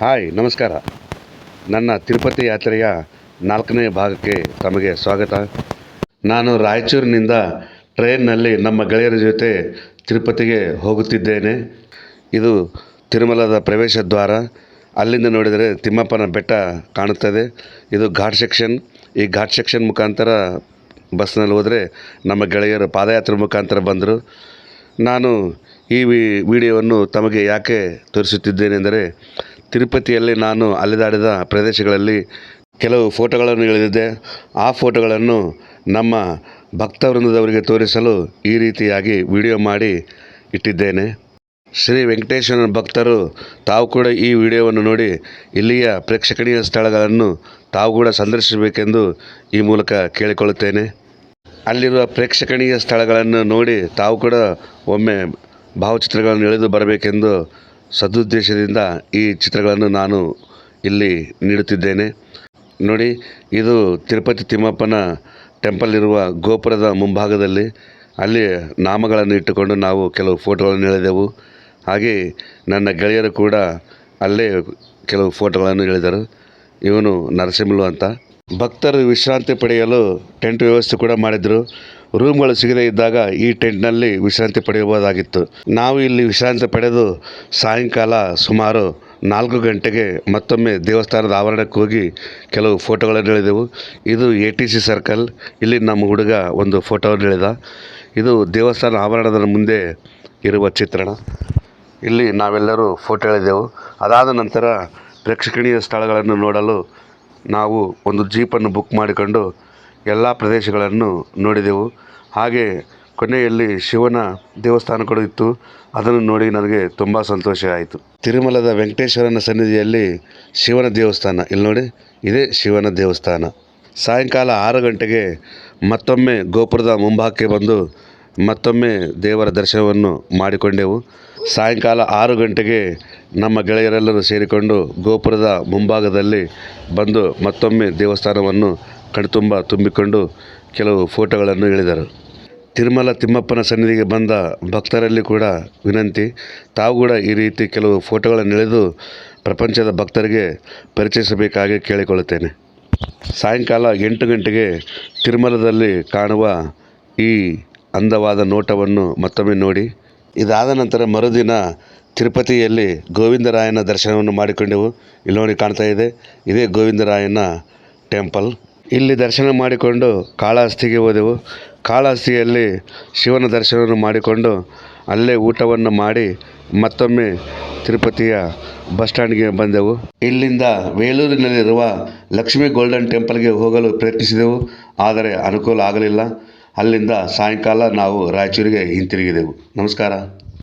Hi, ನಮಸ್ಕಾರ. ನನ್ನ ತಿರುಪತಿ ಯಾತ್ರೆಯ ನಾಲ್ಕನೇ ಭಾಗಕ್ಕೆ ತಮಗೆ ಸ್ವಾಗತ. ನಾನು ರಾಯಚೂರಿನಿಂದ ಟ್ರೈನ್ನಲ್ಲಿ ನಮ್ಮ ಗೆಳೆಯರ ಜೊತೆ ತಿರುಪತಿಗೆ ಹೋಗುತ್ತಿದ್ದೇನೆ. ಇದು ತಿರುಮಲದ ಪ್ರವೇಶ ದ್ವಾರ. ಅಲ್ಲಿಂದ ನೋಡಿದರೆ ತಿಮ್ಮಪ್ಪನ ಬೆಟ್ಟ ಕಾಣುತ್ತದೆ. ಇದು ಘಾಟ್ ಸೆಕ್ಷನ್. ಈ ಘಾಟ್ ಸೆಕ್ಷನ್ ಮುಖಾಂತರ ಬಸ್ನಲ್ಲಿ ಹೋದರೆ ನಮ್ಮ ಗೆಳೆಯರು ಪಾದಯಾತ್ರೆ ಮುಖಾಂತರ ಬಂದರು. ನಾನು ಈ ವಿಡಿಯೋವನ್ನು ತಮಗೆ ಯಾಕೆ ತೋರಿಸುತ್ತಿದ್ದೇನೆಂದರೆ ತಿರುಪತಿಯಲ್ಲಿ ನಾನು ಅಲೆದಾಡಿದ ಪ್ರದೇಶಗಳಲ್ಲಿ ಕೆಲವು ಫೋಟೋಗಳನ್ನು ಎಳೆದಿದ್ದೆ. ಆ ಫೋಟೋಗಳನ್ನು ನಮ್ಮ ಭಕ್ತವೃಂದದವರಿಗೆ ತೋರಿಸಲು ಈ ರೀತಿಯಾಗಿ ವಿಡಿಯೋ ಮಾಡಿ ಇಟ್ಟಿದ್ದೇನೆ. ಶ್ರೀ ವೆಂಕಟೇಶ್ವರನ ಭಕ್ತರು ತಾವು ಕೂಡ ಈ ವಿಡಿಯೋವನ್ನು ನೋಡಿ ಇಲ್ಲಿಯ ಪ್ರೇಕ್ಷಣೀಯ ಸ್ಥಳಗಳನ್ನು ತಾವು ಕೂಡ ಸಂದರ್ಶಿಸಬೇಕೆಂದು ಈ ಮೂಲಕ ಕೇಳಿಕೊಳ್ಳುತ್ತೇನೆ. ಅಲ್ಲಿರುವ ಪ್ರೇಕ್ಷಣೀಯ ಸ್ಥಳಗಳನ್ನು ನೋಡಿ ತಾವು ಕೂಡ ಒಮ್ಮೆ ಭಾವಚಿತ್ರಗಳನ್ನು ಎಳೆದು ಬರಬೇಕೆಂದು ಸದುದ್ದೇಶದಿಂದ ಈ ಚಿತ್ರಗಳನ್ನು ನಾನು ಇಲ್ಲಿ ನೀಡುತ್ತಿದ್ದೇನೆ. ನೋಡಿ, ಇದು ತಿರುಪತಿ ತಿಮ್ಮಪ್ಪನ ಟೆಂಪಲ್ ಇರುವ ಗೋಪುರದ ಮುಂಭಾಗದಲ್ಲಿ. ಅಲ್ಲಿ ನಾಮಗಳನ್ನು ಇಟ್ಟುಕೊಂಡು ನಾವು ಕೆಲವು ಫೋಟೋಗಳನ್ನು ಎಳೆದೆವು. ಹಾಗೆ ನನ್ನ ಗೆಳೆಯರು ಕೂಡ ಅಲ್ಲೇ ಕೆಲವು ಫೋಟೋಗಳನ್ನು ಎಳೆದರು. ಇವನು ನರಸಿಂಹಲು ಅಂತ. ಭಕ್ತರು ವಿಶ್ರಾಂತಿ ಪಡೆಯಲು ಟೆಂಟ್ ವ್ಯವಸ್ಥೆ ಕೂಡ ಮಾಡಿದ್ರು. ರೂಮ್ಗಳು ಸಿಗದೇ ಇದ್ದಾಗ ಈ ಟೆಂಟ್ನಲ್ಲಿ ವಿಶ್ರಾಂತಿ ಪಡೆಯಬಹುದಾಗಿತ್ತು. ನಾವು ಇಲ್ಲಿ ವಿಶ್ರಾಂತಿ ಪಡೆದು ಸಾಯಂಕಾಲ ಸುಮಾರು ನಾಲ್ಕು ಗಂಟೆಗೆ ಮತ್ತೊಮ್ಮೆ ದೇವಸ್ಥಾನದ ಆವರಣಕ್ಕೆ ಹೋಗಿ ಕೆಲವು ಫೋಟೋಗಳನ್ನು ಎಳೆದೆವು. ಇದು ಎ ಟಿ ಸಿ ಸರ್ಕಲ್. ಇಲ್ಲಿ ನಮ್ಮ ಹುಡುಗ ಒಂದು ಫೋಟೋವನ್ನು ಎಳೆದ. ಇದು ದೇವಸ್ಥಾನ ಆವರಣದ ಮುಂದೆ ಇರುವ ಚಿತ್ರಣ. ಇಲ್ಲಿ ನಾವೆಲ್ಲರೂ ಫೋಟೋ ಎಳೆದೆವು. ಅದಾದ ನಂತರ ಪ್ರೇಕ್ಷಣೀಯ ಸ್ಥಳಗಳನ್ನು ನೋಡಲು ನಾವು ಒಂದು ಜೀಪನ್ನು ಬುಕ್ ಮಾಡಿಕೊಂಡು ಎಲ್ಲ ಪ್ರದೇಶಗಳನ್ನು ನೋಡಿದೆವು. ಹಾಗೆ ಕೊನೆಯಲ್ಲಿ ಶಿವನ ದೇವಸ್ಥಾನ ಕೂಡ ಇತ್ತು. ಅದನ್ನು ನೋಡಿ ನನಗೆ ತುಂಬ ಸಂತೋಷ ಆಯಿತು. ತಿರುಮಲದ ವೆಂಕಟೇಶ್ವರನ ಸನ್ನಿಧಿಯಲ್ಲಿ ಶಿವನ ದೇವಸ್ಥಾನ. ಇಲ್ಲಿ ನೋಡಿ, ಇದೇ ಶಿವನ ದೇವಸ್ಥಾನ. ಸಾಯಂಕಾಲ ಆರು ಗಂಟೆಗೆ ಮತ್ತೊಮ್ಮೆ ಗೋಪುರದ ಮುಂಭಾಗಕ್ಕೆ ಬಂದು ಮತ್ತೊಮ್ಮೆ ದೇವರ ದರ್ಶನವನ್ನು ಮಾಡಿಕೊಂಡೆವು. ಸಾಯಂಕಾಲ ಆರು ಗಂಟೆಗೆ ನಮ್ಮ ಗೆಳೆಯರೆಲ್ಲರೂ ಸೇರಿಕೊಂಡು ಗೋಪುರದ ಮುಂಭಾಗದಲ್ಲಿ ಬಂದು ಮತ್ತೊಮ್ಮೆ ದೇವಸ್ಥಾನವನ್ನು ಕಣ್ತುಂಬ ತುಂಬಿಕೊಂಡು ಕೆಲವು ಫೋಟೋಗಳನ್ನು ಎಳೆದರು ತಿರುಮಲ ತಿಮ್ಮಪ್ಪನ ಸನ್ನಿಧಿಗೆ ಬಂದ ಭಕ್ತರಲ್ಲಿ ಕೂಡ ವಿನಂತಿ. ತಾವು ಕೂಡ ಈ ರೀತಿ ಕೆಲವು ಫೋಟೋಗಳನ್ನು ಎಳೆದು ಪ್ರಪಂಚದ ಭಕ್ತರಿಗೆ ಪರಿಚಯಿಸಬೇಕಾಗಿ ಕೇಳಿಕೊಳ್ಳುತ್ತೇನೆ. ಸಾಯಂಕಾಲ ಎಂಟು ಗಂಟೆಗೆ ತಿರುಮಲದಲ್ಲಿ ಕಾಣುವ ಈ ಅಂದವಾದ ನೋಟವನ್ನು ಮತ್ತೊಮ್ಮೆ ನೋಡಿ. ಇದಾದ ನಂತರ ಮರುದಿನ ತಿರುಪತಿಯಲ್ಲಿ ಗೋವಿಂದರಾಯನ ದರ್ಶನವನ್ನು ಮಾಡಿಕೊಂಡೆವು. ಇಲ್ಲಿ ಕಾಣ್ತಾ ಇದೆ. ಇದೇ ಗೋವಿಂದರಾಯನ ಟೆಂಪಲ್. ಇಲ್ಲಿ ದರ್ಶನ ಮಾಡಿಕೊಂಡು ಕಾಳಹಸ್ತಿಗೆ ಹೋದೆವು. ಕಾಳಹಸ್ತಿಯಲ್ಲಿ ಶಿವನ ದರ್ಶನವನ್ನು ಮಾಡಿಕೊಂಡು ಅಲ್ಲೇ ಊಟವನ್ನು ಮಾಡಿ ಮತ್ತೊಮ್ಮೆ ತಿರುಪತಿಯ ಬಸ್ ಸ್ಟ್ಯಾಂಡ್ಗೆ ಬಂದೆವು. ಇಲ್ಲಿಂದ ವೇಲೂರಿನಲ್ಲಿರುವ ಲಕ್ಷ್ಮೀ ಗೋಲ್ಡನ್ ಟೆಂಪಲ್ಗೆ ಹೋಗಲು ಪ್ರಯತ್ನಿಸಿದೆವು. ಆದರೆ ಅನುಕೂಲ ಆಗಲಿಲ್ಲ. ಅಲ್ಲಿಂದ ಸಾಯಂಕಾಲ ನಾವು ರಾಯಚೂರಿಗೆ ಹಿಂತಿರುಗಿದೆವು. ನಮಸ್ಕಾರ.